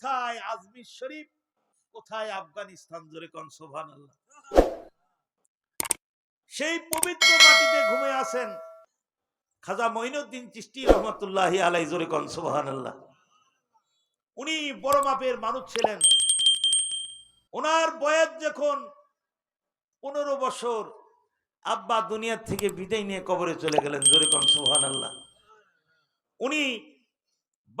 কোথায় আজমির শরীফ? কোথায় আফগানিস্তান? জোরে কন সোভান সেই পবিত্র মাটিতে ঘুমে আছেন খাজা মঈনুদ্দিন চিস্তি রহমতুল্লাহ আলাই জোরে কন সোভান উনি বড় মাপের মানুষ ছিলেন। ওনার বয়স যখন পনেরো বছর, আব্বা দুনিয়ার থেকে বিদায় নিয়ে কবরে চলে গেলেন, জোরে কন সোহান আল্লাহ উনি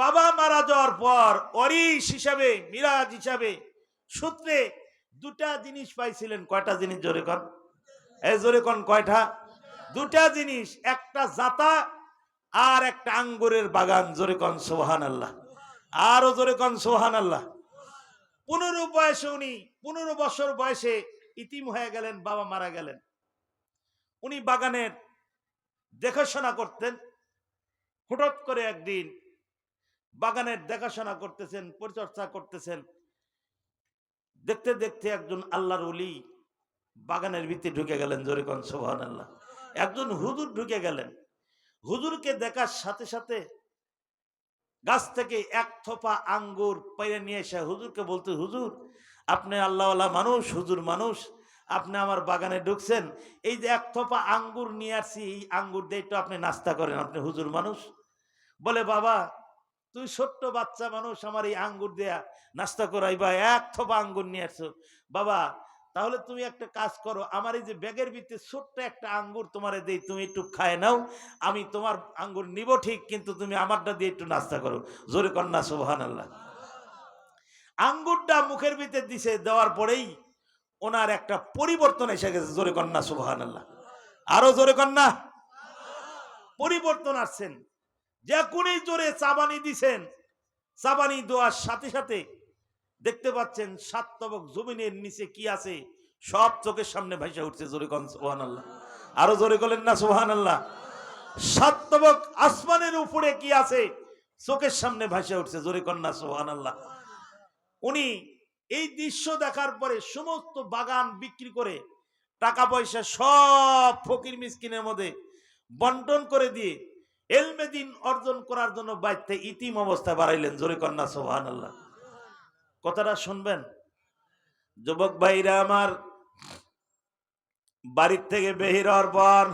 বাবা মারা যাওয়ার পর অরিস হিসাবে, মিরাজ হিসাবে, সূত্রে দুটা জিনিস পাইছিলেন। কয়টা জিনিস জোরে কন? এই জোরে কন কয়টা? দুটা জিনিস, একটা জাতা আর একটা আঙ্গুরের বাগান। জোরে কন সোহান আল্লাহ আরও জোরে কন সোহান আল্লাহ পনেরো বয়সে উনি, পনেরো বছর বয়সে ইতিম হয়ে গেলেন, বাবা মারা গেলেন। উনি বাগানের দেখাশোনা করতেন। হঠাৎ করে একদিন বাগানের দেখাশোনা করতেছেন, পরিচর্যা করতেছেন। দেখতে দেখতে একজন আল্লাহর উলি বাগানের ভিতরে ঢুকে গেলেন জোরে সোহান আল্লাহ একজন হুজুর ঢুকে গেলেন। হুজুরকে দেখার সাথে সাথে গাছ থেকে এক থোপা আঙ্গুর পেরে নিয়ে এসে হুজুরকে বলতে, হুজুর, আপনি আল্লাহওয়ালা মানুষ, হুজুর মানুষ, আপনি আমার বাগানে ঢুকছেন। এই যে এক থোপা আঙ্গুর নিয়ে আসছি, এই আঙ্গুর দিয়ে একটু আপনি নাস্তা করেন, আপনি হুজুর মানুষ? বলে, বাবা তুই ছোট্ট বাচ্চা মানুষ, আমার এই আঙ্গুর দেয়া নাস্তা করাই বা এক থোপা আঙ্গুর নিয়ে আসছো বাবা, তাহলে তুমি একটা কাজ করো, আমার এই যে ব্যাগের ভিতরে ছোট্ট একটা আঙ্গুর তোমারে দেই, তুমি একটু খায় নাও, আমি তোমার আঙ্গুর নিব ঠিক, কিন্তু তুমি আমারটা দিয়ে একটু নাস্তা করো। জোরে কন্যা সুবহান আল্লাহ আঙ্গুরটা মুখের ভিতরে দিছে, দেওয়ার পরেই ওনার একটা পরিবর্তন এসে গেছে, জোরে কন্যা সুবহান আল্লাহ আরও জোরে কন্যা পরিবর্তন আসছেন। যে কোনি জোরে চাবানি দিছেন, চাবানি দেওয়ার সাথে সাথে দেখতে পাচ্ছেন সাত তবক জমিনের নিচে কি আছে, সব চোখের সামনে ভাইসা উঠছে, জোরে কন সুবহান আল্লাহ আরও জোরে করলেন না সোহান আল্লাহ সাত তবক আসমানের উপরে কি আছে, চোখের সামনে ভাসে উঠছে, জোরে কন্যা সোহান আল্লাহ উনি এই দৃশ্য দেখার পরে সমস্ত বাগান বিক্রি করে টাকা পয়সা সব ফকির মিসকিনের মধ্যে বন্টন করে দিয়ে এলমেদিন অর্জন করার জন্য বাইতে ইতিম অবস্থা বাড়াইলেন, জোরে কন্যা সোহান আল্লাহ কথাটা শুনবেন? যুবক ভাইরা আমার, বাড়ির থেকে বেহির হওয়ার পর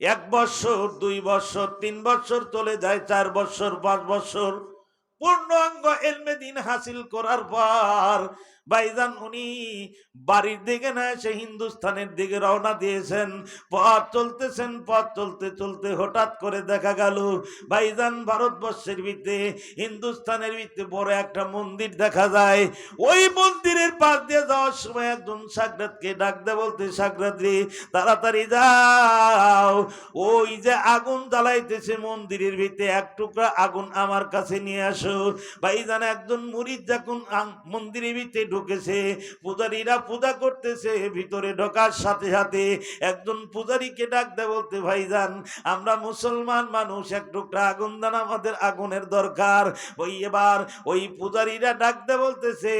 এক বছর, দুই বছর, তিন বছর চলে যায়, চার বছর, পাঁচ বছর, পূর্ণাঙ্গ এলমে দিন হাসিল করার পর ভাইজান উনি বাড়ির দিকে না এসে হিন্দুস্থানের দিকে রওনা দিয়েছেন। পথ চলতেছেন, পথ চলতে চলতে হঠাৎ করে দেখা গেল, ভাইজান ভারতবর্ষের ভিতরে হিন্দুস্থানের ভিতরে বড় একটা মন্দির দেখা যায়। ওই মন্দিরের পাশ দিয়ে যাওয়ার সময় একজন সাগরাতকে ডাক দে বলতে সাগরাত রে তাড়াতাড়ি যাও। ওই যে আগুন জ্বালাইতেছে মন্দিরের ভিতরে এক টুকরা আগুন আমার কাছে নিয়ে আসো। ভাইজান একজন মুরিদ যখন মন্দিরের ভিতরে ঢুকেছে, পূজারীরা পূজা করতেছে, ভিতরে ঢোকার সাথে সাথে একজন পূজারীকে ডাক দে বলতে, ভাইজান, আমরা মুসলমান মানুষ, এক টুকরা আগুন দান, আমাদের আগুনের দরকার। ওই এবার ওই পূজারীরা ডাক দে বলতেছে,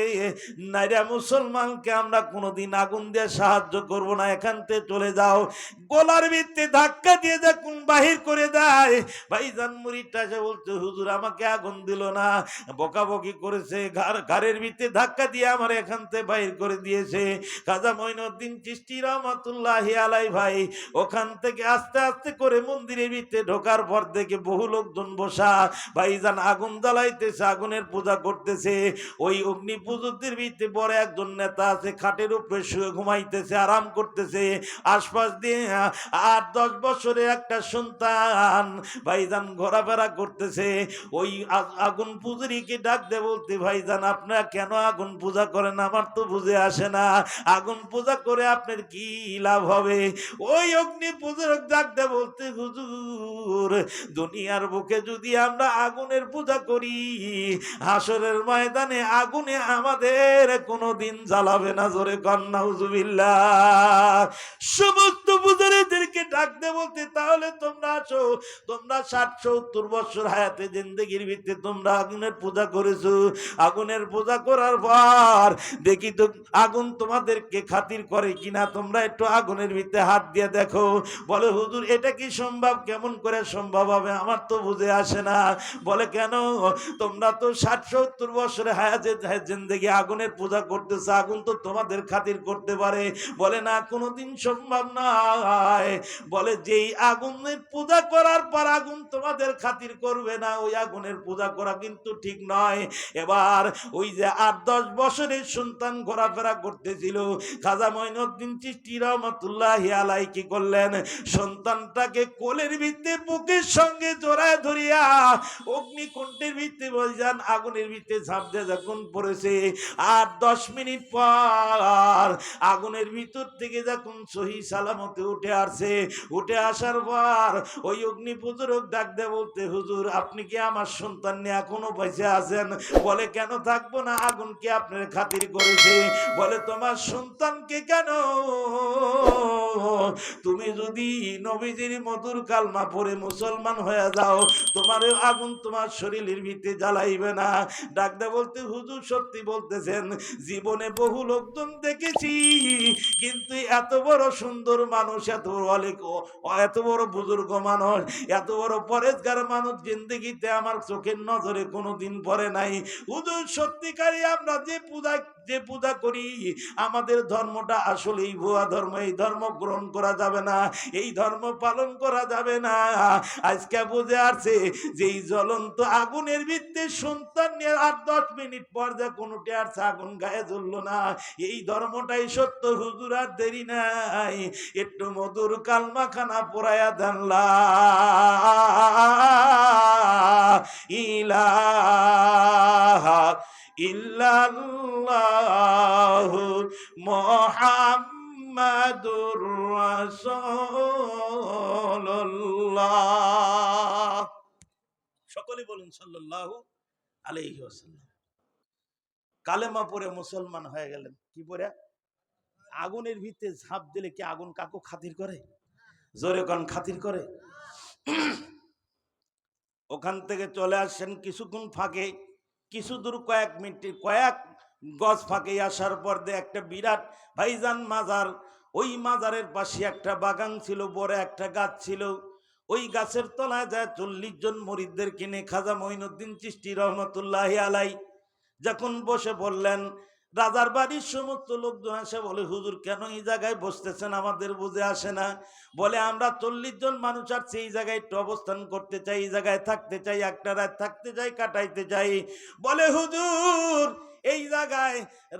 নাইরা মুসলমানকে আমরা কোনোদিন আগুন দিয়ে সাহায্য করব না, এখান থেকে চলে যাও। গোলার ভিত্তি ধাক্কা দিয়ে যখন বাহির করে দেয়। ভাইজান মুরিদটা এসে বলছে, হুজুর, আমাকে আগুন দিল না। বকাবকি করেছে ঘর ঘরের ভিত্তি ধাক্কা দিয়ে আমার এখান থেকে বাহির করে দিয়েছে। খাজা মঈনুদ্দিন চিস্তি রহমতুল্লাহ আলাই ভাই, ওখান থেকে আস্তে আস্তে করে মন্দিরের ভিতরে ঢোকার পর দেখে বহু লোকজন বসা। ভাইজান আগুন জ্বালাইতেছে, আগুনের পূজা করতেছে। ওই অগ্নি পুজোদের ভিতরে বড় একজন নেতা আছে, খাটের উপরে শুয়ে ঘুমাইতেছে, আরাম করতেছে। আশপাশ দিয়ে আট দশ বছরের একটা সন্তান ভাইজান ঘোরাফেরা করতেছে। ওই আগুন পুজুরিকে ডাক দে বলতে, ভাইজান, আপনারা কেন আগুন পূজা করেন, আমার তো বুঝে আসে না। আগুন পূজা করে আপনার কি লাভ হবে? ওই অগ্নি পুজোর ডাক দে বলতে, হুজুর, দুনিয়ার বুকে যদি আমরা আগুনের পূজা করি, হাসরের ময়দানে আগুনে আমাদের কোনোদিন জ্বালাবে না, জোরে কন্যা হুজুবিল্লাহ সমস্ত পূজারীদেরকে ডাক দে বলতে, তাহলে তোমরা আছো তোমরা ষাট সত্তর বছর হায়াতে জিন্দগির ভিত্তিতে তোমরা আগুনের পূজা করেছ। আগুনের পূজা করার পর ব্যাপার দেখি তো আগুন তোমাদেরকে খাতির করে কিনা, তোমরা একটু আগুনের ভিতরে হাত দিয়ে দেখো। বলে, হুজুর, এটা কি সম্ভব? কেমন করে সম্ভব হবে? আমার তো বুঝে আসে না। বলে, কেন? তোমরা তো ষাট সত্তর বছরে হায়াজে জিন্দগি আগুনের পূজা করতেছে, আগুন তো তোমাদের খাতির করতে পারে। বলে, না, কোনোদিন সম্ভব নয়। বলে, যেই আগুনের পূজা করার পর আগুন তোমাদের খাতির করবে না, ওই আগুনের পূজা করা কিন্তু ঠিক নয়। এবার ওই যে আট দশ বছরের সন্তান ঘোরাফেরা করতেছিল। খাজা মঈনুদ্দিন চিষ্টি রহমতুল্লাহ আলাই কি করলেন? সন্তানটাকে কোলের ভিত্তে বুকের সঙ্গে জোড়ায় ধরিয়া অগ্নিকুণ্ডের ভিত্তে বলছেন, আগুনের ভিত্তে ঝাঁপ দিয়ে যখন পড়েছে, আর দশ মিনিট পর আগুনের ভিতর থেকে যখন সহি সালামতে উঠে আসছে, উঠে আসার পর ওই অগ্নি পুজোরক ডাক দেয় বলতে, হুজুর, আপনি কি আমার সন্তান নিয়ে এখনও বেঁচে আছেন? বলে, কেন থাকব না? আগুন কি আপনার খাতির করেছে। বলে, তোমার সন্তানকে কেন? তুমি যদি নবীজির মধুর কালমা পড়ে মুসলমান হয়ে যাও তোমার আগুন তোমার শরীরের ভিতরে জ্বালাইবে না। ডাকদা বলতে হুজুর সত্যি বলতেছেন, জীবনে বহু লোকজন দেখেছি, কিন্তু এত বড় সুন্দর মানুষ, এত বড় অলেক এত বড় বুজুর্গ মানুষ, এত বড় পরেজগার মানুষ জিন্দগিতে আমার চোখের নজরে কোনোদিন পড়ে নাই। হুজুর সত্যিকারই আমরা যে পূজা যে পূজা করি, আমাদের ধর্মটা আসলেই ভুয়া ধর্ম, এই ধর্ম গ্রহণ করা যাবে না, এই ধর্ম পালন করা যাবে না। আজকে বুঝে আসছে যে এই জ্বলন্ত আগুনের ভিত্তে সন্তান নিয়ে আট দশ মিনিট পর যে কোনোটি আর আগুন গায়ে জ্বললো না, এই ধর্মটাই সত্য, হুজুর আর দেরি নাই। একটু মধুর কালমা খানা পড়ায়া দানলা ইলাহা ইল্লাল্লাহু মুহাম্মাদুর রাসূলুল্লাহ। সকলে বলুন সাল্লাল্লাহু আলাইহি ওয়াসাল্লাম। কালেমা পড়ে মুসলমান হয়ে গেলেন, কি পড়ে? আগুনের ভিতরে ঝাঁপ দিলে কি আগুন কাকু খাতির করে? জোরে কন, খাতির করে? ওখান থেকে চলে আসছেন কিছুক্ষণ ফাঁকে। কিছু দূর কয়েক মিনিট, কয়েক গজ ফাঁকে আসার পর দিয়ে একটা বিরাট ভাইজান মাজার। ওই মাজারের পাশে একটা বাগান ছিল, বড় একটা গাছ ছিল। ওই গাছের তলায় যায় চল্লিশ জন মরিদদের কিনে খাজা মঈনুদ্দিন চিষ্টি রহমতুল্লাহ আলাই। যখন বসে বললেন রাজার বাড়ির সমস্ত লোকজন আসে বলে, হুজুর, কেন এই জায়গায় বসতেছেন? আমাদের বুঝে আসে না। বলে, আমরা চল্লিশ জন মানুষ আর সেই জায়গায় একটু অবস্থান করতে চাই, এই জায়গায় থাকতে চাই, একটা রাত থাকতে চাই, কাটাইতে চাই। বলে, হুজুর, এই জায়গায়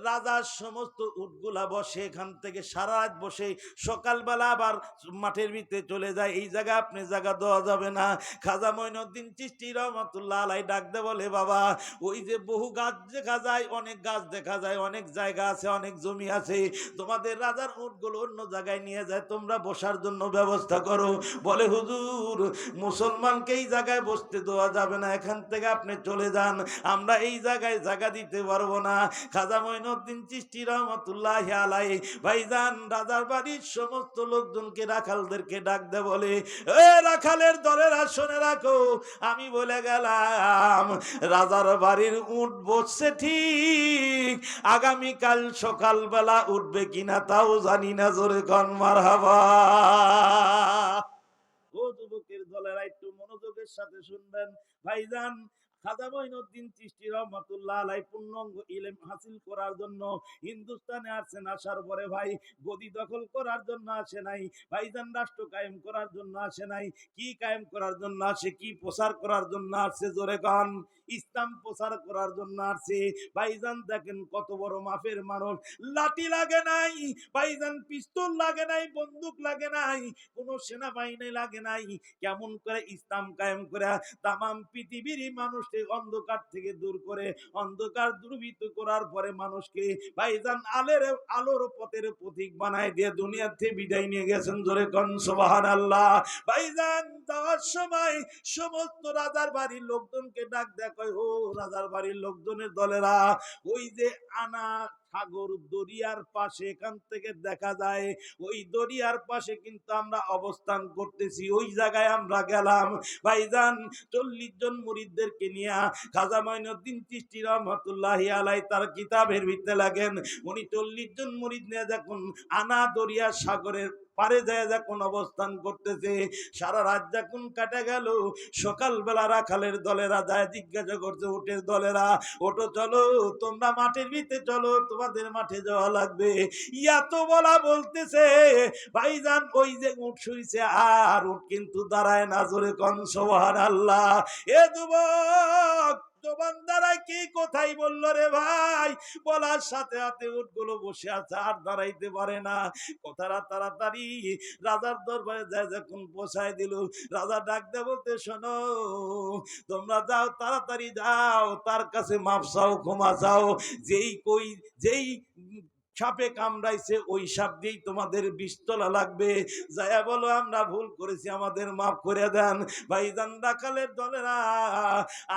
রাজার সমস্ত উটগুলা বসে, এখান থেকে সারা রাত বসে, সকালবেলা আবার মাঠের ভিতরে চলে যায়। এই জায়গায় আপনি জায়গা দেওয়া যাবে না। খাজা মঈনুদ্দিন চিষ্টি রহমতুল্লাহ আলাই ডাকতে বলে, বাবা, ওই যে বহু গাছ দেখা যায়, অনেক গাছ দেখা যায়, অনেক জায়গা আছে, অনেক জমি আছে। তোমাদের রাজার উটগুলো অন্য জায়গায় নিয়ে যায়, তোমরা বসার জন্য ব্যবস্থা করো। বলে, হুজুর, মুসলমানকে এই জায়গায় বসতে দেওয়া যাবে না। এখান থেকে আপনি চলে যান। আমরা এই জায়গায় জায়গা দিতে পারব না। খাজা মঈনুদ্দিন চিষ্টি রহমতুল্লাহ আলাই ভাইজান রাজার বাড়ির সমস্ত লোকজনকে রাখালদেরকে ডাক দে বলে, এ রাখালের দলের আসনে রাখো। আমি বলে গেলাম, রাজার বাড়ির উঠ বসছে ঠিক, আগামীকাল সকালবেলা উঠবে কিনা তাও জানি না, জোরে কন মার হাবা ও যুবকের দলেরা, একটু মনোযোগের সাথে শুনবেন। ভাইজান খাজা মঈনুদ্দিন চিশতি রহমাতুল্লাহ আলাই পূর্ণাঙ্গ ইলেম হাসিল করার জন্য হিন্দুস্তানে আসছেন আসার পরে ভাই, গদি দখল করার জন্য আসে নাই, ভাইজান রাষ্ট্র কায়েম করার জন্য আসে নাই, কি কায়েম করার জন্য আসে, কি প্রচার করার জন্য আসছে জোরে গান ইসলাম প্রচার করার জন্য আসছে। ভাইজান দেখেন কত বড় মাফের মানুষ। লাঠি লাগে নাই। ভাইজান পিস্তল লাগে নাই, বন্দুক লাগে নাই, কোনো সেনাবাহিনী লাগে নাই। কেমন করে ইসলাম কায়েম করে তামাম পৃথিবীর মানুষকে অন্ধকার থেকে দূর করে, অন্ধকার দূরভীত করার পরে মানুষকে ভাইজান আলের আলোর পথের প্রতীক বানায় দিয়ে দুনিয়ার থেকে বিদায় নিয়ে গেছেন জোরে কন সোবাহান আল্লাহ ভাইজান যাওয়ার সময় সমস্ত রাজার বাড়ির লোকজনকে ডাক দেখ ও রাজার বাড়ির লোকজনের দলেরা, ওই যে আনা সাগর দরিয়ার পাশে এখান থেকে দেখা যায়, ওই দরিয়ার পাশে কিন্তু আমরা অবস্থান করতেছি, ওই জায়গায় আমরা গেলাম। ভাইজান, চল্লিশ জন মুরিদদেরকে নিয়ে খাজা মঈনুদ্দিন চিশতি রহমতুল্লাহ আলাই তার কিতাবের ভিতরে লাগেন। উনি চল্লিশ জন মুরিদ নিয়ে যখন আনা দরিয়া সাগরের পারে যায় যখন অবস্থান করতেছে। সারা রাত যখন কাটে গেল, সকালবেলা রাখালের দলেরা যায় জিজ্ঞাসা করছে উটের দলেরা ওটো চলো, তোমরা মাঠের ভিতরে চলো, তোমাদের মাঠে যাওয়া লাগবে। ইয়া তো বলা বলতেছে, ভাইজান, ওই যে উঠ শুইছে, আর উঠ কিন্তু দাঁড়ায় না, জোরে কন আল্লাহ এ যুবক জবান দাঁড়ায় কি কোথায় বলল রে ভাই? বলার সাথে হাতে উঠগুলো বসে আছে, আর দাঁড়াইতে পারে না। কথাটা তাড়াতাড়ি রাজার দরবারে যায়, যখন পোষায় দিল, রাজা ডাক দে বলতে শোনো, তোমরা যাও, তাড়াতাড়ি যাও, তার কাছে মাপ চাও, ক্ষমা চাও, যেই কই, যেই সাপে কামড়াইছে, ওই সাপ দিয়েই তোমাদের বিস্তলা লাগবে। যায়া বলো, আমরা ভুল করেছি, আমাদের মাফ করে দেন। ভাইজান রাখালের দলেরা,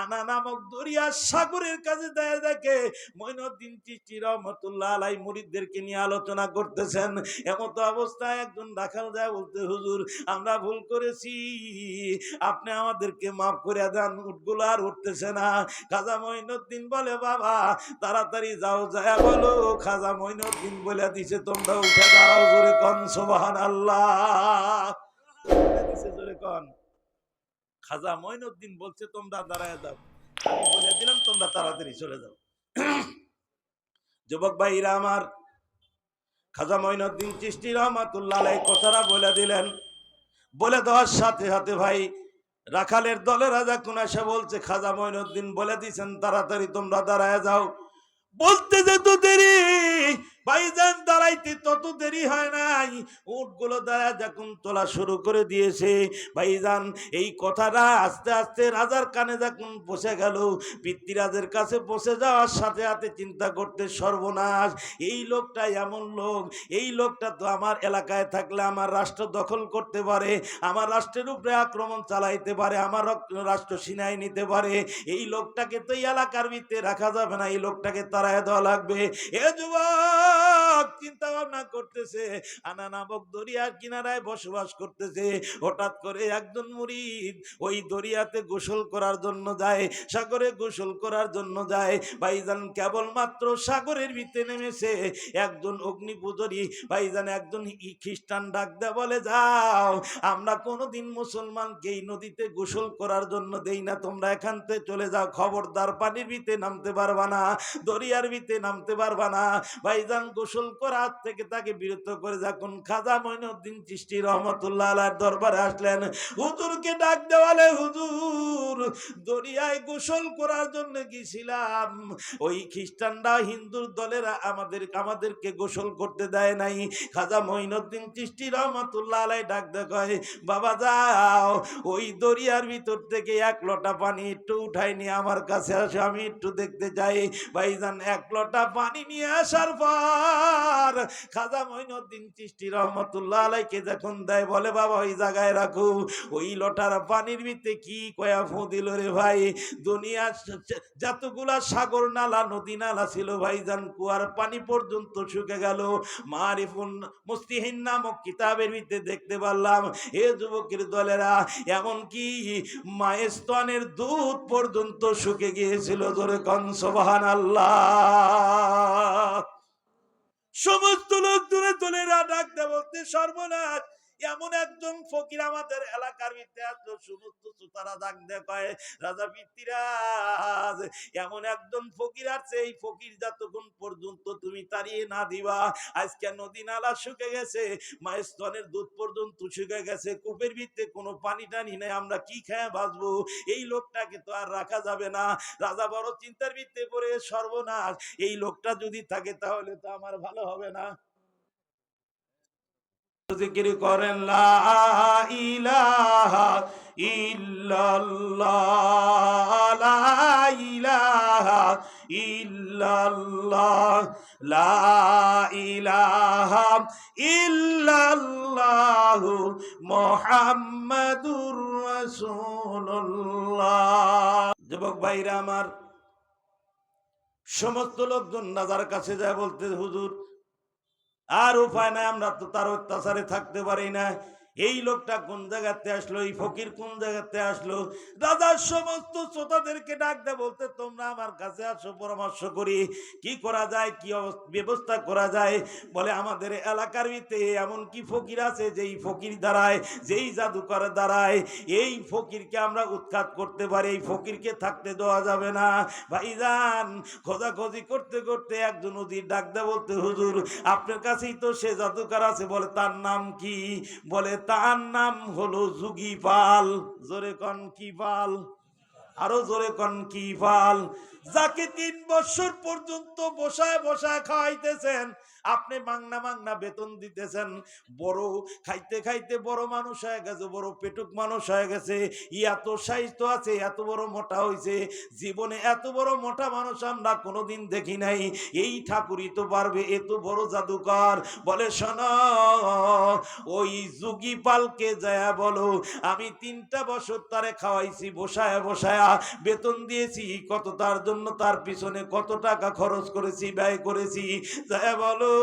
আনা নামক দরিয়া সাগরের কাছে দেয় দেখে, মইনুদ্দিন চিষ্টি রহমতুল্লাহ আলাই মুরিদদেরকে নিয়ে আলোচনা করতেছেন। এমত অবস্থায় একজন দাখাল যায় বলতে, হুজুর, আমরা ভুল করেছি। আপনি আমাদেরকে মাফ করে দেন উঠগুলো আর উঠতেছে না। খাজা মইনুদ্দিন বলে, বাবা, তাড়াতাড়ি যাও। যায় বলো, খাজা মইনুদ্দিন বলে দিছে, তোমরা উঠে দাঁড়াও জোরে কন সোবাহান আল্লাহ দিছে জোরে কন। খাজা মইনুদ্দিন বলছে, তোমরা দাঁড়ায় যাও। বলে দিলাম, তোমরা তাড়াতাড়ি চলে যাও। যুবক ভাইরা আমার, খাজা মঈনুদ্দিন চিশতি রহমাতুল্লাহ কথাটা বলে দিলেন। বলে দেওয়ার সাথে সাথে ভাই, রাখালের দলেরা যখন এসে বলছে, খাজা মঈনুদ্দিন বলে দিছেন তাড়াতাড়ি তোমরা দাঁড়ায় যাও। বলতে যে তো দেরি ভাইজান দাঁড়াইতে তত দেরি হয় নাই। উটগুলো দাঁড়া যখন তোলা শুরু করে দিয়েছে, ভাইজান, এই কথাটা আস্তে আস্তে রাজার কানে যখন বসে গেল পিতৃরাজের কাছে বসে যাওয়ার সাথে সাথে চিন্তা করতে সর্বনাশ। এই লোকটা এমন লোক, এই লোকটা তো আমার এলাকায় থাকলে আমার রাষ্ট্র দখল করতে পারে, আমার রাষ্ট্রের উপরে আক্রমণ চালাইতে পারে, আমার রাষ্ট্র সিনাই নিতে পারে। এই লোকটাকে তো এই এলাকার ভিত্তে রাখা যাবে না, এই লোকটাকে তাড়ায় দেওয়া লাগবে। এ যুবক! চিন্তা ভাবনা করতেছে। আনা নামক দরিয়ার কিনারায় বসবাস করতেছে। হঠাৎ করে একজন মুরিদ ওই দরিয়াতে গোসল করার জন্য যায়, সাগরে গোসল করার জন্য যায়। ভাইজান কেবলমাত্র সাগরের ভিতরে নেমেছে। একজন অগ্নি ভাইজান একজন খ্রিস্টান ডাক দেয় বলে, যাও, আমরা কোনোদিন মুসলমানকে এই নদীতে গোসল করার জন্য দেই না। তোমরা এখান থেকে চলে যাও। খবরদার পানির ভিতরে নামতে পারবা না, দরিয়ার ভিতরে নামতে পারবা না। ভাইজান গোসল করার থেকে তাকে বিরত করে যখন খাজা মঈনুদ্দিন চিষ্টি রহমতুল্লাহ আলার দরবারে আসলেন। হুজুরকে ডাক দেওয়ালে হুজুর, দরিয়ায় গোসল করার জন্য গেছিলাম। ওই খ্রিস্টানরা, হিন্দুর দলেরা আমাদের, আমাদেরকে গোসল করতে দেয় নাই। খাজা মঈনুদ্দিন চিষ্টি রহমতুল্লাহ আলাই ডাক দেখায় বাবা যাও, ওই দরিয়ার ভিতর থেকে এক লোটা পানি একটু উঠাই নিয়ে আমার কাছে আসে, আমি একটু দেখতে চাই। ভাইজান, এক লোটা পানি নিয়ে আসার পর খাজা মঈনুদ্দিন চিষ্টি রহমতুল্লাহ আলাইকে যখন দেয়, বলে, বাবা, ওই জায়গায় রাখো। ওই লোটার পানির ভিতরে কি কয়া ফু দিল রে ভাই? দুনিয়া যতগুলা সাগর নালা, নদী নালা ছিল ভাইজান, কুয়ার পানি পর্যন্ত শুকে গেল। মারিফুন মুস্তিহিন নামক কিতাবের ভিতরে দেখতে পারলাম এ যুবকের দলেরা, এমনকি মায়ের স্তনের দুধ পর্যন্ত শুকে গিয়েছিল। জোরে কনসবাহান আল্লাহ সমস্ত লোক দূরে দূরে ডাক দেবতে সর্বনাশ। এমন একজন ফকির আমাদের এলাকার ভিতরে আসলো, সমস্ত সুতারা ডাক দেখায় রাজা পিতৃরাজ এমন একজন ফকির আছে এই ফকির যতক্ষণ পর্যন্ত তুমি তাড়িয়ে না দিবা, আজকে নদী নালা শুকে গেছে, মায়ের স্তনের দুধ পর্যন্ত শুকে গেছে, কূপের ভিতরে কোনো পানি টানি নেই, আমরা কি খেয়ে বাঁচবো? এই লোকটাকে তো আর রাখা যাবে না। রাজা বড় চিন্তার ভিতরে পড়ে, সর্বনাশ। এই লোকটা যদি থাকে তাহলে তো আমার ভালো হবে না। জিকির করেন যুবক ভাইরা আমার সমস্ত লোকজন রাজার কাছে যায় বলতে হুজুর আর উপায় নাই আমরা তো তার অত্যাচারে থাকতে পারি না এই লোকটা কোন জায়গাতে আসলো? এই ফকির কোন জায়গাতে আসলো? রাজার সমস্ত শ্রোতাদেরকে ডাক দে বলতে, তোমরা আমার কাছে আসো, পরামর্শ করি। কি করা যায়? কি ব্যবস্থা করা যায়? বলে, আমাদের এলাকার ভিতরে এমন কি ফকির আছে, যেই ফকির দ্বারায়, যেই জাদুকর দ্বারায়, এই ফকিরকে আমরা উৎখাত করতে পারি, এই ফকিরকে থাকতে দেওয়া যাবে না। ভাইজান, খোঁজাখোঁজি করতে করতে একজন উজির ডাক দে বলতে, হুজুর, আপনার কাছেই তো সে জাদুকর আছে। বলে, তার নাম কি? বলে তার নাম হলো যুগি পাল। জোরে কন কি পাল? আরও জোরে কন কি পাল? যাকে তিন বছর পর্যন্ত বসায় বসায় খাওয়াইতেছেন, আপনি মাংনা মাংনা বেতন দিতেছেন। বড় খাইতে খাইতে বড় মানুষ হয়ে গেছে, বড় পেটুক মানুষ হয়ে গেছে। এত সাহিত্য আছে, এত বড় মোটা হয়েছে জীবনে এত বড় মোটা মানুষ আমরা কোনোদিন দেখি নাই। এই ঠাকুরই তো পারবে এত বড় জাদুকর। বলে, শোন, ওই যুগি পালকে যায় বলো, আমি তিনটা বছর তারে খাওয়াইছি, বসায়া বসায়া বেতন দিয়েছি, কত তার জন্য তার পিছনে কত টাকা খরচ করেছি, ব্যয় করেছি। বলো,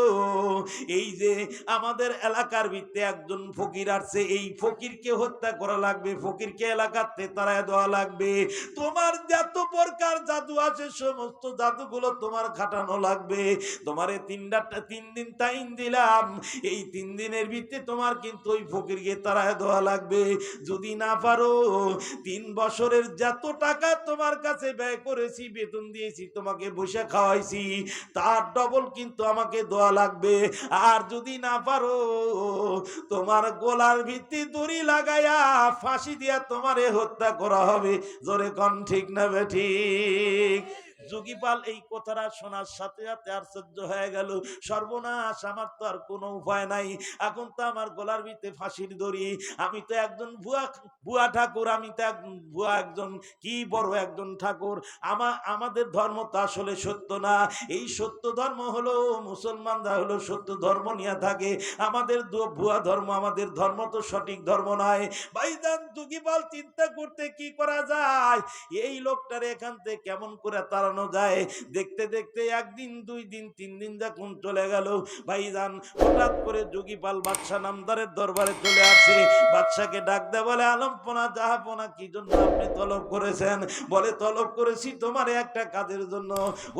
এই যে আমাদের এলাকার ভিত্তে একজন ফকির আসছে, এই ফকিরকে হত্যা করা লাগবে, ফকিরকে এলাকাতে তারায় দেওয়া লাগবে। তোমার যত প্রকার জাদু আছে, সমস্ত জাদুগুলো তোমার খাটানো লাগবে। তোমার এই তিন দিন টাইম দিলাম, এই তিন দিনের ভিত্তি তোমার কিন্তু ওই ফকিরকে তারায় দেওয়া লাগবে। যদি না পারো, তিন বছরের যত টাকা তোমার কাছে ব্যয় করেছি বেতন দিয়েছি, তোমাকে বসে খাওয়াইছি, তার ডবল কিন্তু আমাকে দোয়া লাগবে। আর যদি না পারো, তোমার গোলার ভিত্তি দড়ি লাগাইয়া ফাঁসি দিয়া তোমারে হত্যা করা হবে। জোরে কন ঠিক না বে ঠিক? যুগিপাল এই কথাটা শোনার সাথে সাথে আশ্চর্য হয়ে গেল। সর্বনাশ, আমার তো আর কোনো উপায় নাই। এখন তো আমার গলার ভিতরে ফাঁসির দড়ি। আমি তো একজন ভুয়া ভুয়া ঠাকুর, আমি তো একজন ভুয়া একজন কি বড় একজন ঠাকুর? আমা, আমাদের ধর্ম তো আসলে সত্য না। এই সত্য ধর্ম হলো, মুসলমানরা হলো সত্য ধর্ম নিয়ে থাকে। আমাদের ভুয়া ধর্ম, আমাদের ধর্ম তো সঠিক ধর্ম নয়। ভাইজান, যুগিপাল চিন্তা করতে কি করা যায়? এই লোকটার এখান থেকে কেমন করে তাড়ানো যায় দেখতে দেখতে একদিন, দুই দিন, তিন দিন যখন চলে গেল, ভাইজান হঠাৎ করে যোগীপাল বাদশাহ নামদারের দরবারে চলে আসে। বাদশাকে ডাক দে বলে, আলমপনা, জাহাপনা, কি জন্য আপনি তলব করেছেন? বলে, তলব করেছি তোমার একটা কাজের জন্য।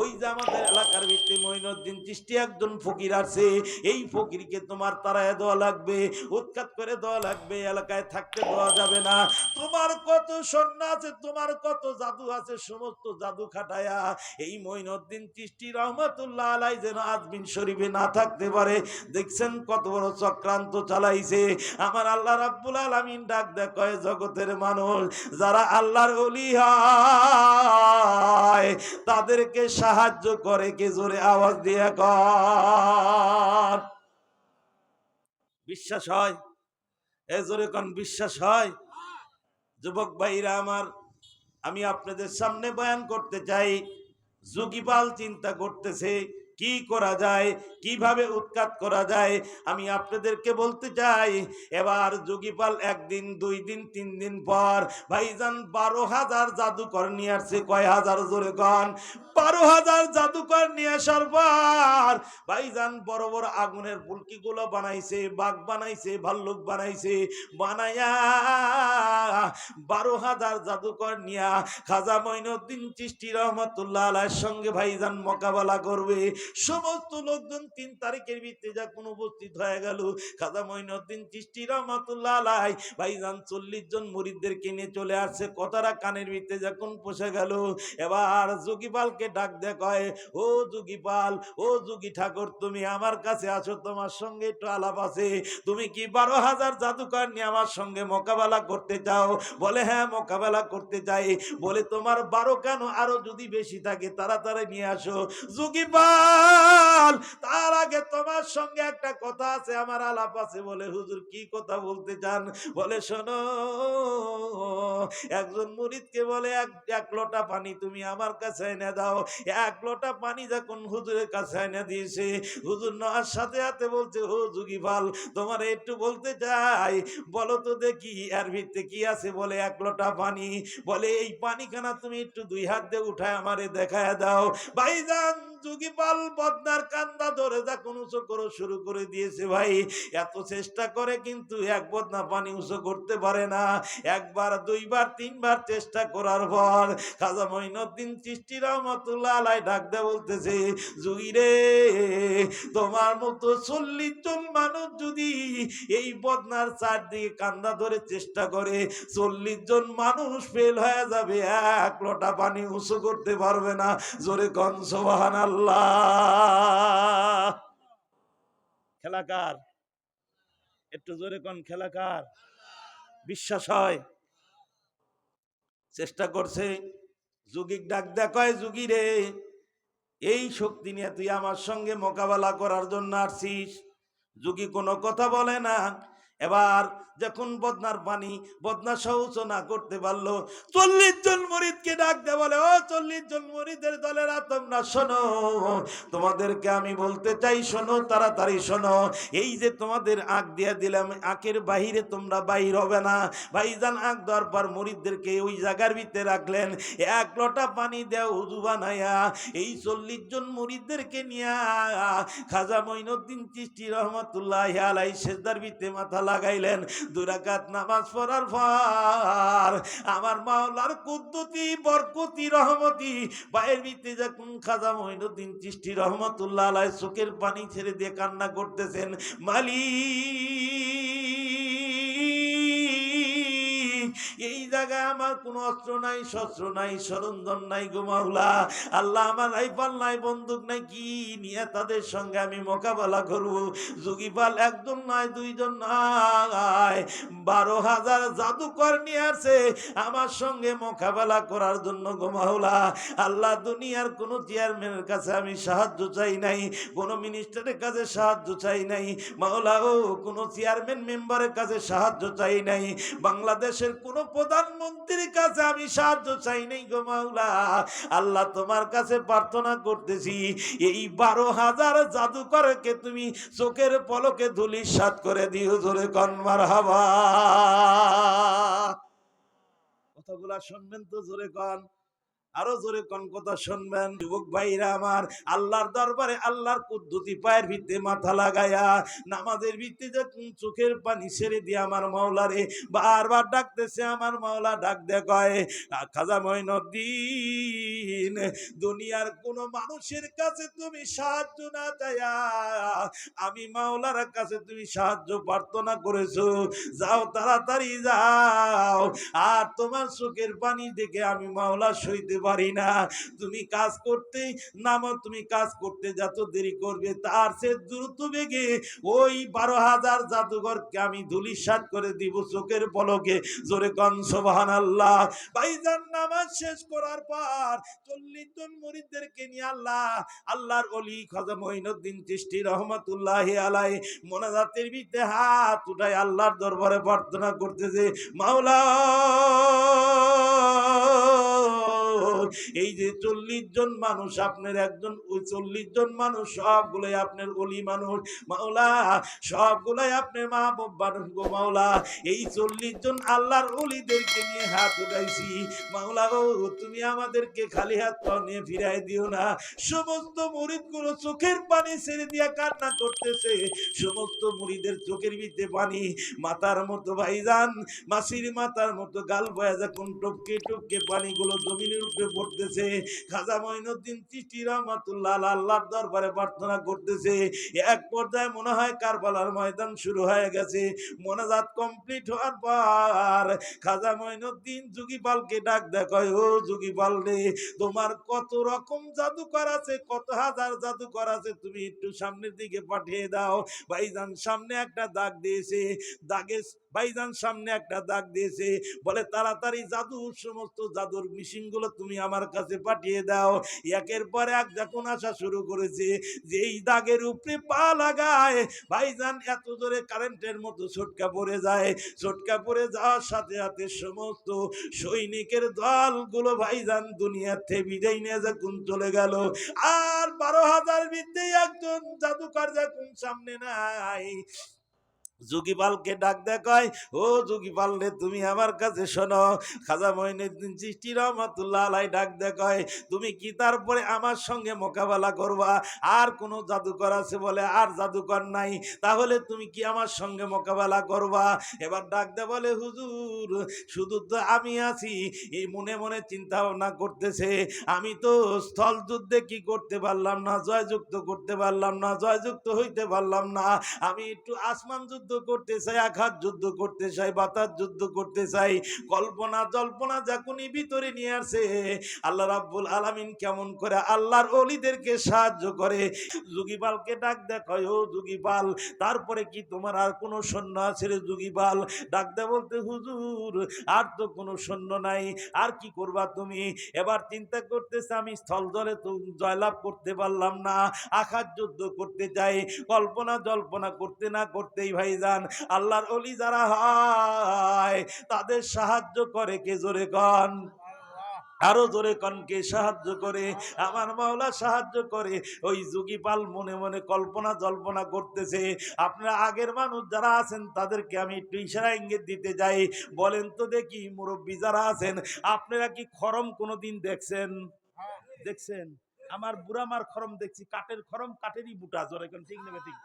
ওই যে আমাদের এলাকার ভিত্তি মঈনুদ্দিন চিষ্টি একজন ফকির আছে, এই ফকিরকে তোমার তারায় দেওয়া লাগবে। উৎখাত করে দেওয়া লাগবে, এলাকায় থাকতে দেওয়া যাবে না। তোমার কত স্বর্ণ আছে, তোমার কত জাদু আছে, সমস্ত জাদু খাটায়া এই মঈনুদ্দিন চিষ্টি রহমতুল্লাহ আলাই যেন আজমিন শরীফে না থাকতে পারে। দেখছেন কত বড় চক্রান্ত চালাইছে। আমার আল্লাহ রাব্বুল আলামিন ডাক দেখয় জগতের মানুষ, যারা আল্লাহর অলি হয়, তাদেরকে সাহায্য করে কে জোরে আওয়াজ দিয়ে কর বিশ্বাস হয়? এ জোরে কোন, বিশ্বাস হয়? যুবক ভাইরা আমার, আমি আপনাদের সামনে বয়ান করতে চাই। যুগিপাল চিন্তা করতেছে কি করা যায়? কীভাবে উৎখাত করা যায়? আমি আপনাদেরকে বলতে চাই, এবার যোগীপাল একদিন, দুই দিন, তিন দিন পর ভাইজান বারো হাজার জাদুকর নিয়ে আসছে। কয় হাজার? জোরে কন। বারো হাজার জাদুকর নিয়ে আসার পর ভাইজান বড় বড় আগুনের ফুলকি গুলো বানাইছে, বাঘ বানাইছে, ভাল্লুক বানাইছে বানাইয়া বারো হাজার জাদুকর নিয়া খাজা মঈনুদ্দিন চিষ্টি রহমতুল্লাহ আলার সঙ্গে ভাইজান মোকাবেলা করবে। সমস্ত লোকজন তিন তারিখের ভিত্তি যখন উপস্থিত হয়ে গেল। খাজা মঈনুদ্দিন চিষ্টি রহমতুল্লাহ আলাই ভাইজান চল্লিশ জন মুরিদদেরকে নিয়ে চলে আসছে। কথাটা কানের ভিত্তে যখন পৌঁছে গেল, এবার যোগীপালকে ডাক দেখায় ও যোগীপাল, ও যোগী ঠাকুর, তুমি আমার কাছে আছো তোমার সঙ্গে একটু আলাপ আছে। তুমি কি বারো হাজার জাদুকর নিয়ে আমার সঙ্গে মোকাবেলা করতে চাও? বলে হ্যাঁ মোকাবেলা করতে চাই। বলে, তোমার বারো কেন আরও যদি বেশি থাকে, তাড়াতাড়ি নিয়ে আসো। যোগীপাল ভাইজান তার আগে তোমার সঙ্গে একটা কথা আছে, আমার আলাপ আছে বলে হুজুর কি কথা বলতে চান? বলে, শোনো, একজন মুরিদকে বলে, এক এক লোটা পানি তুমি আমার কাছে এনে দাও। এক লোটা পানি যখন হুজুরের কাছে এনে দিয়েছে, হুজুর নেওয়ার সাথে সাথে বলছে ও যুগি ভালো তোমার একটু বলতে চাই। বলো তো দেখি, এর ভিতরে কি আছে? বলে, এক লোটা পানি। বলে, এই পানিখানা তুমি একটু দুই হাত দিয়ে উঠায় আমারে দেখায় দাও। ভাইজান যুগি পাল বদনার কান্দা ধরে যখন উঁচু করে শুরু করে দিয়েছে ভাই। এত চেষ্টা করে কিন্তু এক বদনা পানি উঁচু করতে পারে না। একবার, দুইবার, তিনবার চেষ্টা করার পর খাজা মঈনুদ্দিন চিষ্টি রহমতুল্লাহ আলাই ডাক দে বলতেছে, যুগি রে, তোমার মতো চল্লিশ জন মানুষ যদি এই বদনার চারদিকে কান্দা ধরে চেষ্টা করে, চল্লিশ জন মানুষ ফেল হয়ে যাবে, এক লোটা পানি উঁচু করতে পারবে না। জোরে কন সোহান খেলাকার একটু জোরে কন খেলাকার বিশ্বাস হয়? চেষ্টা করছে। যুগিক ডাক দেখায় যুগি রে, এই শক্তি নিয়ে তুই আমার সঙ্গে মোকাবেলা করার জন্য আসছিস? যুগি কোনো কথা বলে না। এবার যখন বদনার পানি বদনা সহজ না করতে পারল চল্লিশ জন মরিদকে ডাক দে বলে, ও চল্লিশ জন মরিদের দলেরা, তোমরা শোনো, তোমাদেরকে আমি বলতে চাই, শোনো, তাড়াতাড়ি শোনো, এই যে তোমাদের আঁক দিয়ে দিলাম আঁকের বাহিরে তোমরা বাহির হবে না। ভাইজান আঁক দেওয়ার পর মরিদদেরকে ওই জায়গার ভিতরে রাখলেন, এক লোটা পানি দেও উজু বানাইয়া এই চল্লিশ জন মুরিদদেরকে নিয়ে খাজা মঈনুদ্দিন চিষ্টি রহমতুল্লাহ আলাই সেজদার ভিতরে মাথা লাগাইলেন। দুরাকাত নামাজ পড়ার পর আমার মাওলার কুদ্দুতি, বরকতি, রহমতি, পায়ের ভিত্তি যখন খাজা মহিনুদ্দিন চিষ্টি রহমতুল্লাহ আলাই চোখের পানি ছেড়ে দিয়ে কান্না করতেছেন, মালিক। এই জায়গায় আমার কোনো অস্ত্র নাই, শস্ত্র নাই, সরঞ্জাম নাই গোমাউলা আল্লাহ আমার রাইফাল নাই বন্দুক নাই, কি নিয়ে তাদের সঙ্গে আমি মোকাবেলা করব? যুগিপাল একজন নয় দুইজন নয় বারো হাজার জাদুকর নিয়ে আসে আমার সঙ্গে মোকাবেলা করার জন্য গোমাউলা আল্লাহ দুনিয়ার কোনো চেয়ারম্যানের কাছে আমি সাহায্য চাই নাই, কোনো মিনিস্টারের কাছে সাহায্য চাই নাই। মাওলা ও, কোনো চেয়ারম্যান মেম্বারের কাছে সাহায্য চাই নাই। বাংলাদেশের কোনো প্রধানমন্ত্রীর কাছে আমি সাহায্য চাই নাই গো মাওলা। আল্লাহ তোমার কাছে প্রার্থনা করতেছি, এই বারো হাজার জাদুকরকে তুমি চোখের পলকে ধুলি সাত করে দিও জোরে কনমার হাবা কথাগুলা শুনবেন তো জোরে কন। আরও জোরে কোন কথা শুনবেন? যুবক ভাইরা আমার, আল্লাহর দরবারে আল্লাহর কুদ্দুতি পায়ের ভিত্তে মাথা লাগায়া, নামাজের ভিত্তিতে চোখের পানি ছেড়ে দিয়ে আমার মাওলারে বারবার ডাকতেছে, আমার মাওলা ডাক দেখায় খাজা মঈনুদ্দিন দুনিয়ার কোন মানুষের কাছে তুমি সাহায্য না চাইয়া আমি মাওলার কাছে তুমি সাহায্য প্রার্থনা করেছ, যাও তাড়াতাড়ি যাও, আর তোমার চোখের পানি দেখে আমি মাওলা সইতে পারি না। তুমি কাজ করতে নামো, তুমি কাজ করতে যত দেরি করবে, তার সে দ্রুত বেগে ওই বারো হাজার জাদুঘরকে আমি ধুলিসাত করে দিব চোখের পলকে। জোরে কন সোবাহান আল্লাহ ভাইজান, নামাজ শেষ করার পর চল্লিশ জন মরিদদেরকে নিয়ে আল্লাহ, আল্লাহর অলি খাজা মঈনুদ্দিন চিষ্টি রহমতুল্লাহ আলাই মোনাজাতের বিদ্যে হাত উঠাই আল্লাহর দরবারে প্রার্থনা করতেছে, মাওলা এই যে চল্লিশ জন মানুষ, আপনার একজন ওই চল্লিশ জন মানুষ, সবগুলোই আপনার অলি মানুষ, মাওলা, সবগুলাই আপনার মা মানুষ গো মাওলা। এই চল্লিশ জন আল্লাহর অলিদেরকে নিয়ে হাত উঠাইছি। মাওলা গো, তুমি আমাদেরকে খালি হাত পাও নিয়ে ফিরাই দিও না। সমস্ত মুরিদগুলো চোখের পানি ছেড়ে দিয়া কান্না করতেছে। সমস্ত মুরিদের চোখের ভিতরে পানি। মাথার মতো ভাইজান, মাসির মাতার মতো গাল বয়া কোন টপকে টপকে পানিগুলো জমিনের উপরে পড়তেছে। খাজা মঈনুদ্দিন রহমাতুল্লাহ আল্লাহর দরবারে প্রার্থনা করতেছে। এক পর্যায়ে মনে হয় কারবালার ময়দান শুরু হয়ে গেছে। মোনাজাত কমপ্লিট হওয়ার পর খাজা মঈনুদ্দিন ডাক ও রে, তোমার কত রকম জাদুকর আছে, কত হাজার জাদুকর আছে, তুমি একটু সামনের দিকে পাঠিয়ে দাও। ভাইজান সামনে একটা দাগ দিয়েছে। দাগে ভাইজান সামনে একটা দাগ দিয়েছে। বলে, তাড়াতাড়ি জাদু, সমস্ত জাদুর মেশিনগুলো তুমি আমার কাছে পাঠিয়ে দাও। একের পর এক যখন আসা শুরু করেছে যে এই দাগের উপরে পা লাগায়, ভাইজান এত জোরে কারেন্টের মতো ছটকা পড়ে যায়। ছটকা পড়ে যাওয়ার সাথে সাথে সমস্ত সৈনিকের দলগুলো ভাইজান দুনিয়ার থেকে বিদায় নিয়ে যখন চলে গেল, আর বারো হাজার বিদ্যে একজন জাদুকর যখন সামনে নাই যুগিপালকে ডাক দেখায় ও যুগিপাল রে, তুমি আমার কাছে শোনো। খাজা মঈনুদ্দিন চিষ্টি রহমাতুল্লাহ আলাই ডাক দেখায় তুমি কি তারপরে আমার সঙ্গে মোকাবেলা করবা? আর কোনো জাদুকর আছে বলে আর জাদুকর নাই। তাহলে তুমি কি আমার সঙ্গে মোকাবেলা করবা? এবার ডাক দে বলে, হুজুর, শুধু তো আমি আছি। এই মনে মনে চিন্তা ভাবনা করতেছে। আমি তো স্থল যুদ্ধে কি করতে পারলাম না, জয়যুক্ত করতে পারলাম না, জয়যুক্ত হইতে পারলাম না। আমি একটু আসমান যুদ্ধ করতে চাই, আঘাত যুদ্ধ করতে চাই, বাতাস যুদ্ধ করতে চাই, কল্পনা জল্পনা যখনই ভিতরে নিয়ে আসে। আল্লাহ রাব্বুল আলামিন কেমন করে আল্লাহর অলিদেরকে সাহায্য করে। যুগিপালকে ডাক দেখায় ও যুগিপাল, তারপরে কি তোমার আর কোনো সৈন্য আছে রে যুগিপাল? ডাক দে বলতে, হুজুর, আর তো কোনো সৈন্য নাই, আর কি করবা তুমি? এবার চিন্তা করতেছে, আমি স্থল জলে তো জয়লাভ করতে পারলাম না, আঘাত যুদ্ধ করতে চাই, কল্পনা জল্পনা করতে না করতেই ভাইজান আল্লাহর অলি যারা হয়, তাদের সাহায্য করে কে জোরে কন? আরও জোরে কনকে সাহায্য করে? আমার মাওলা সাহায্য করে। ওই যুগিপাল মনে মনে কল্পনা জল্পনা করতেছে, আপনারা আগের মানুষ যারা আছেন, তাদেরকে আমি একটু ইশারা ইঙ্গিত দিতে যাই। বলেন তো দেখি, মুরব্বী যারা আছেন, আপনারা কি খরম কোনোদিন দেখছেন? দেখছেন? আমার বুড়া বুড়ামার খরম দেখছি, কাঠের খরম, কাঠেরই বুটা, জোরে কোন, ঠিক নেবে, ঠিক।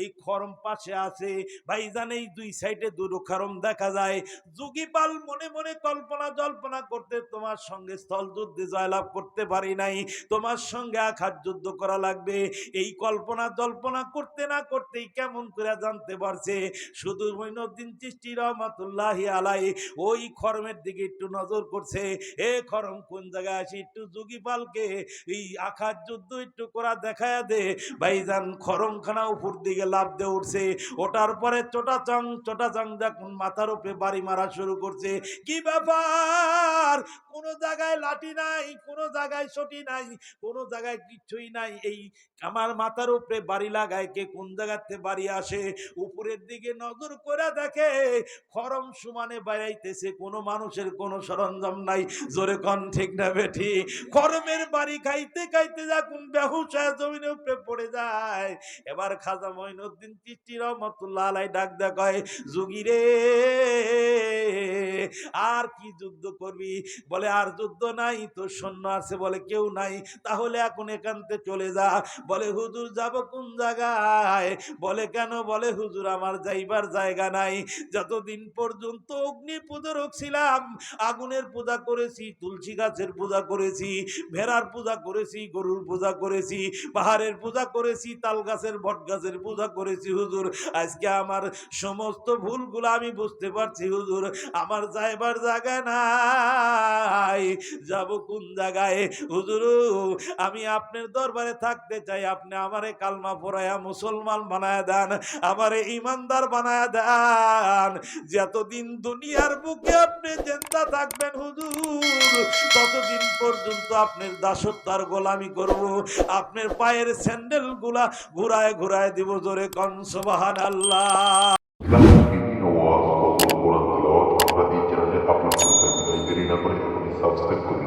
এই খরম পাশে আছে। ভাইজান, এই দুই সাইডে দুটো খরম দেখা যায়। যুগিপাল মনে মনে কল্পনা জল্পনা করতে, তোমার সঙ্গে স্থল যুদ্ধে জয়লাভ করতে পারি নাই। তোমার সঙ্গে আঘাত যুদ্ধ করা লাগবে। এই কল্পনা জল্পনা করতে না করতেই কেমন করে জানতে পারছে? শুধু মইনুদ্দিন চিষ্টি রহমতুল্লাহ আলাই ওই খরমের দিকে একটু নজর করছে। এ খরম কোন জায়গায় আসি একটু যুগিপালকে, এই আঘাত যুদ্ধ একটু করা দেখায় দে। ভাইজান, খরমখানা উপর দিকে লাভ দিয়ে উঠছে। ওটার পরে চোটা চং চোটা চং যখন মাথার উপরে বাড়ি মারা শুরু করছে। কি ব্যাপার? কোন জায়গায় লাঠি নাই, কোন জায়গায় সটি নাই, কোন জায়গায় কিচ্ছুই নাই। এই আমার মাথার উপরে বাড়ি লাগায় কে কোন জায়গাতে বাড়ি আসে? উপরের দিকে নজর করে দেখে খরম সমানে বেড়াইতেছে, কোনো মানুষের কোনো সরঞ্জাম নাই। জোরে কন, ঠিক না বেঠি? খরমের বাড়ি খাইতে খাইতে যখন বেহুশা জমিনের উপরে পড়ে যায়। এবার খাজা মঈনুদ্দিন চিষ্টি রহমতুল্লাহ আলাই ডাক রে, আর কি যুদ্ধ করবি? বলে, আর যুদ্ধ নাই তো সৈন্য আছে বলে কেউ নাই, তাহলে এখন থেকে চলে যা। বলে, হুজুর যাব কোন জায়গায়? বলে, কেন? বলে, হুজুর, আমার যাইবার জায়গা নাই। যতদিন পর্যন্ত অগ্নি পূজারক ছিলাম, আগুনের পূজা করেছি, তুলসী গাছের পূজা করেছি, ভেড়ার পূজা করেছি, গরুর পূজা করেছি, পাহাড়ের পূজা করেছি, তাল গাছের বট গাছের পূজা করেছি, হুজুর। আজকে আমার সমস্ত ভুলগুলো আমি বুঝতে পারছি, হুজুর। আমার যাইবার জায়গা নাই। যাব কোন জায়গায়? হুজুর, আমি আপনার দরবারে থাকতে চাই। আপনি আমারে কালমা পড়ায়া মুসলমান বানায় দেন, আমারে ইমানদার বানায় দেন। যতদিন দুনিয়ার বুকে আপনি চিন্তা থাকবেন, হুজুর, ততদিন পর্যন্ত আপনার দাসত্ব আর গোলামি করব। আপনার পায়ের স্যান্ডেলগুলা ঘুরায় ঘুরায় দিব জোরে কন সুবহান আল্লাহ আপনার করে সাবস্ক্রাইব